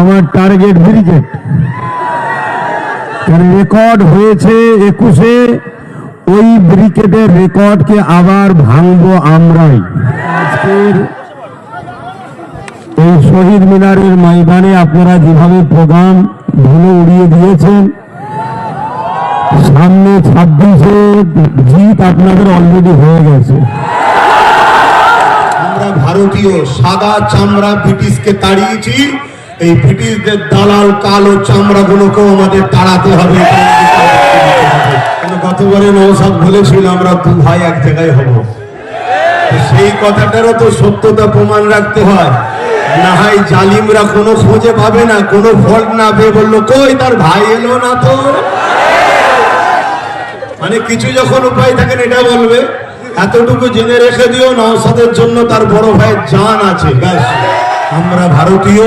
আমার target brigade record হয়েছে একুশে, ওই ব্রিকেটের রেকর্ডকে আবার ভাঙবো আমরাই। আজকের এই শহীদ মিনারের ময়দানে আপনারা যেভাবে প্রোগ্রাম ধুলো উড়িয়ে দিয়েছেন, সামনে ছাব্বিশে জিত আপনাদের অলরেডি হয়ে গেছে। আমরা ভারতীয় সাদা চামড়া ব্রিটিশকে তাড়িয়েছি। এই ব্রিটিশদের দালাল, কালো চামড়া গুলোকেও আমাদের তাড়াতে হবে। গতবারে নৌসাদ বলেছিল, আমরা দু ভাই এক জায়গায় হব। সেই কথাটারও তো সত্যতা প্রমাণ রাখতে হয়। না হয় জালিমরা কোনো খোঁজে পাবে না, কোনো ফল্ট না পেয়ে বলল, কই তার ভাই এলো না তো? মানে কিছু যখন উপায় থাকেন এটা বলবে। এতটুকু জেনে রেখে দিও নওসাদের জন্য তার বড় ভাইয়ের জান আছে, ব্যাস। আমরা ভারতীয়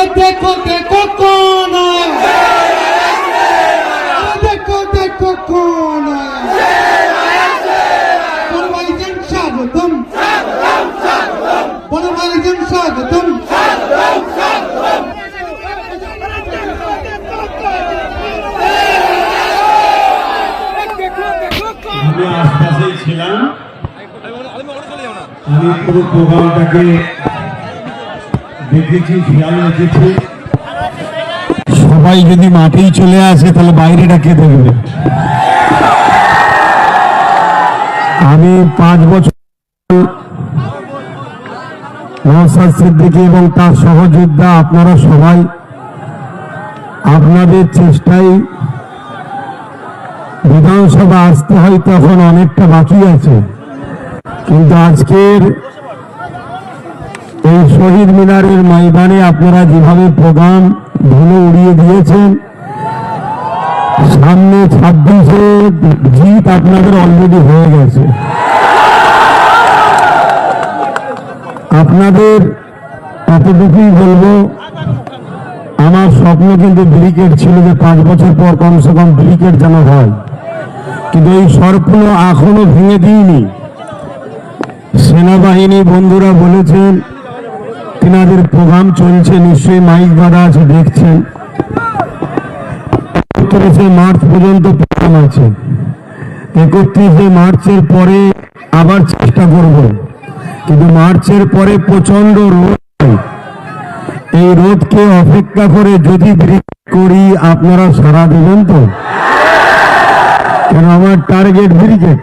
ওই দেখো দেখো কোন দেখো দেখো কোন বনবাইজন স্বাগতম। বনবাইজন স্বাগতম। আমি আশপাশেই ছিলাম। আমি পুরো প্রোগ্রামটাকে সবাই যদি মাঠেই চলে আসে, তাহলে বাইরেটা কে দেখবে? আমি পাঁচ বছর সিদ্দিকী এবং তার সহযোদ্ধা, আপনারা সবাই আপনাদের চেষ্টায় বিধানসভা আসতে হয়, তখন অনেকটা বাকি আছে। কিন্তু আজকের এই শহীদ মিনারের ময়দানে আপনারা যেভাবে প্রোগ্রাম ধুলো উড়িয়ে দিয়েছেন, সামনে ছাব্বিশে জিত আপনাদের অলরেডি হয়ে গেছে। আপনাদের এতটুকুই বলব, আমার স্বপ্ন কিন্তু ব্রিকেট ছিল যে পাঁচ বছর পর কমসে কম ব্রিকেট যেন হয়। কিন্তু এই স্বপ্ন এখনও ভেঙে দিইনি। সেনাবাহিনী বন্ধুরা বলেছেন তিনাদের প্রোগ্রাম চলছে, নিশ্চয়ই মাইক বাধা আছে, দেখছেন। একত্রিশে মার্চ পর্যন্ত প্রোগ্রাম আছে। একত্রিশে মার্চের পরে আবার চেষ্টা করব। কিন্তু মার্চের পরে প্রচণ্ড রোদ এই রোদকে অপেক্ষা করে যদি করি, আপনারা সারা দেবেন তো? কেন আমার টার্গেট ব্রিগেড?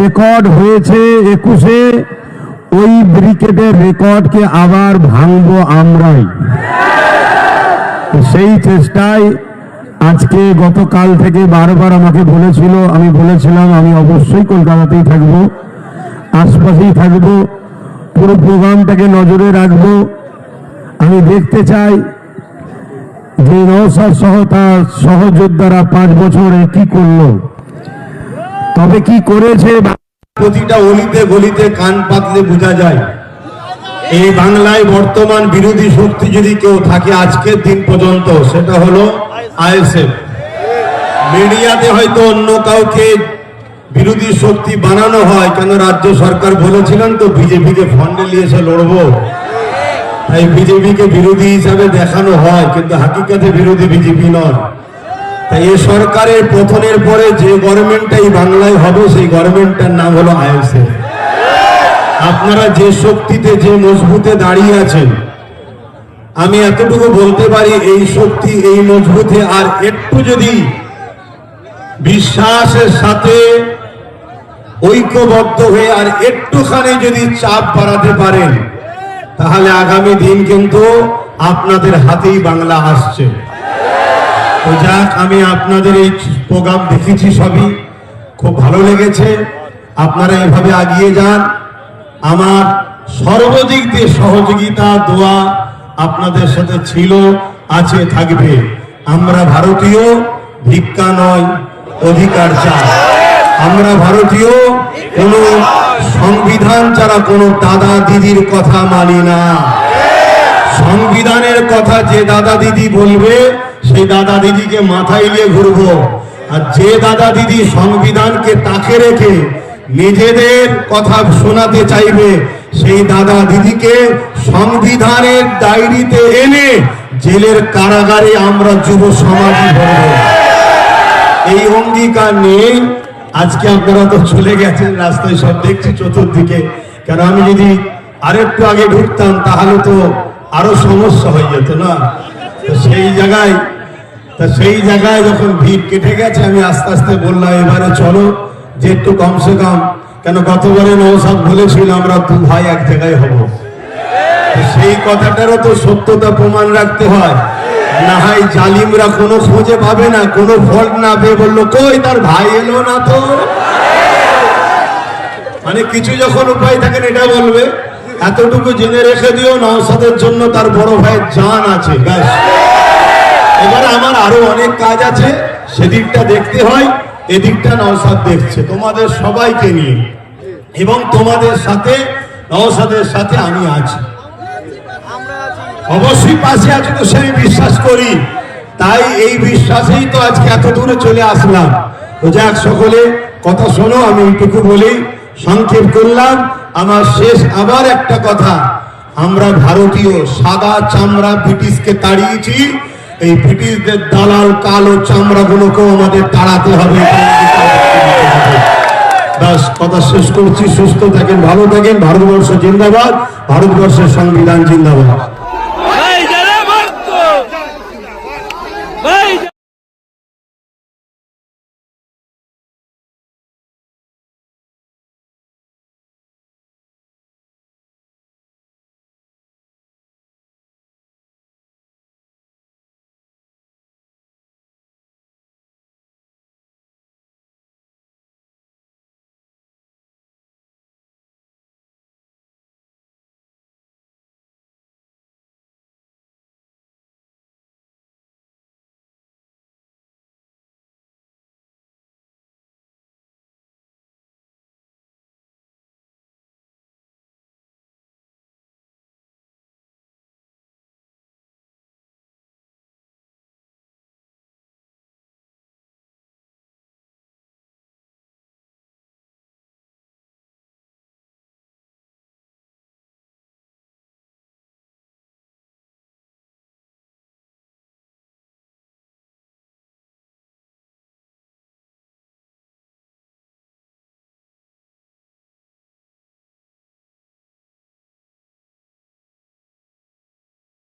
রেকর্ড হয়েছে একুশে? ওই ব্রিকেটের রেকর্ডকে আবার ভাঙবো আমরাই। সেই চেষ্টায় আজকে গতকাল থেকে বারবার আমাকে বলেছিল, আমি বলেছিলাম, আমি অবশ্যই কলকাতাতেই থাকব, আশপাশেই থাকব, পুরো প্রোগ্রামটাকে নজরে রাখব। আমি দেখতে চাই যে নৌসাদ সহ তার সহযোদ্ধারা পাঁচ বছরে কি করল, তবে কি করেছে প্রতিটা অলিতে গলিতে কান পাতলে বোঝা যায়। এই বাংলায় বর্তমান বিরোধী শক্তি যদি কেউ থাকে আজকের দিন পর্যন্ত, সেটা হলো আইএসএফ। মিডিয়াতে হয়তো অন্য কাউকে বিরোধী শক্তি বানানো হয়, কেন রাজ্য সরকার বলেছিলেন তো, বিজেপিকে ফন্ডে নিয়ে এসে লড়বো। তাই বিজেপিকে বিরোধী হিসাবে দেখানো হয়, কিন্তু হাকিকাতে বিরোধী বিজেপি নয়। তাই এই সরকারের পতনের পরে যে গভর্নমেন্টটাই বাংলায় হবে, সেই গভর্নমেন্টটার নাম হলো আইএসএফ আপনারা যে শক্তিতে, যে মজবুতে দাঁড়িয়ে আছেন, আমি এতটুকু বলতে পারি, এই শক্তি, এই মজবুতে আর একটু যদি বিশ্বাসের সাথে ঐক্যবদ্ধ হয়ে আর একটুখানি যদি চাপ বাড়াতে পারেন, তাহলে আগামী দিন কিন্তু আপনাদের হাতেই বাংলা আসছে। তো যাক, আমি আপনাদের এই প্রোগ্রাম দেখেছি সবই। খুব ভালো লেগেছে। আপনারা এভাবে আগিয়ে যান। আমার সর্বদিক দিয়ে সহযোগিতা, দোয়া আপনাদের সাথে ছিল, আছে, থাকবে। আমরা ভারতীয়, ভিক্ষা নয়, অধিকার চাই। আমরা ভারতীয়, কোন সংবিধান ছাড়া কোনো দাদা দিদির কথা মানি না। সংবিধানের কথা যে দাদা দিদি বলবে সেই দাদা দিদিকে মাথায় নিয়ে ঘুরবো। আর যে দাদা দিদি সংবিধানকে তাকে রেখে নিজেদের কথা শোনাতে চাইবে, সেই দাদা দিদিকে সংবিধানের ডায়েরিতে এনে জেলের কারাগারে আমরা যুব সমাজই এই অঙ্গীকার নিয়ে আজকে আপনারা তো চলে গেছেন রাস্তায় সব দেখছি চতুর্দিকে। কেন আমি যদি আরেকটু আগে ঢুকতাম, তাহলে তো আরও সমস্যা হয়ে যেত না? সেই জায়গায়, তা সেই জায়গায় যখন ভিড় কেটে গেছে, আমি আস্তে আস্তে বললাম, এবারে চলো যে একটু কমসে কম কেন গতবারে নৌসাদ বলেছিল, আমরা দু ভাই এক জায়গায় হব। সেই কথাটারও তো সত্যতা প্রমাণ রাখতে হয়। না হয় জালিমরা কোনো খোঁজে পাবে না, কোনো ফল্ট না পেয়ে বলল, কই তার ভাই এলো না তো? মানে কিছু যখন উপায় থাকেন এটা বলবে। এতটুকু জেনে রেখে দিও নওসাদের জন্য তার বড় ভাইয়ের জান আছে, ব্যাস। এবারে আমার আরও অনেক কাজ আছে, সেদিকটা দেখতে হয়, এদিকটা নওসাদ দেখছে। তোমাদের সবাইকে নিয়ে এবং তোমাদের সাথে নওসাদের সাথে আমি আছি। অবশ্যই পাশে আছে তো সে আমি বিশ্বাস করি। তাই এই বিশ্বাসেই তো আজকে এত দূরে চলে আসলাম। তো যাক, সকলে, কথা শোনো, আমি এইটুকু বলি, সংক্ষেপ করলাম। আমার শেষ, আবার একটা কথা। আমরা ভারতীয় সাদা চামড়া ব্রিটিশকে তাড়িয়েছি। এই ব্রিটিশদের দালাল কালো চামড়াগুলোকেও আমাদের তাড়াতে হবে। ব্যাস, কথা শেষ করছি। সুস্থ থাকেন, ভালো থাকেন। ভারতবর্ষ জিন্দাবাদ। ভারতবর্ষের সংবিধান জিন্দাবাদ।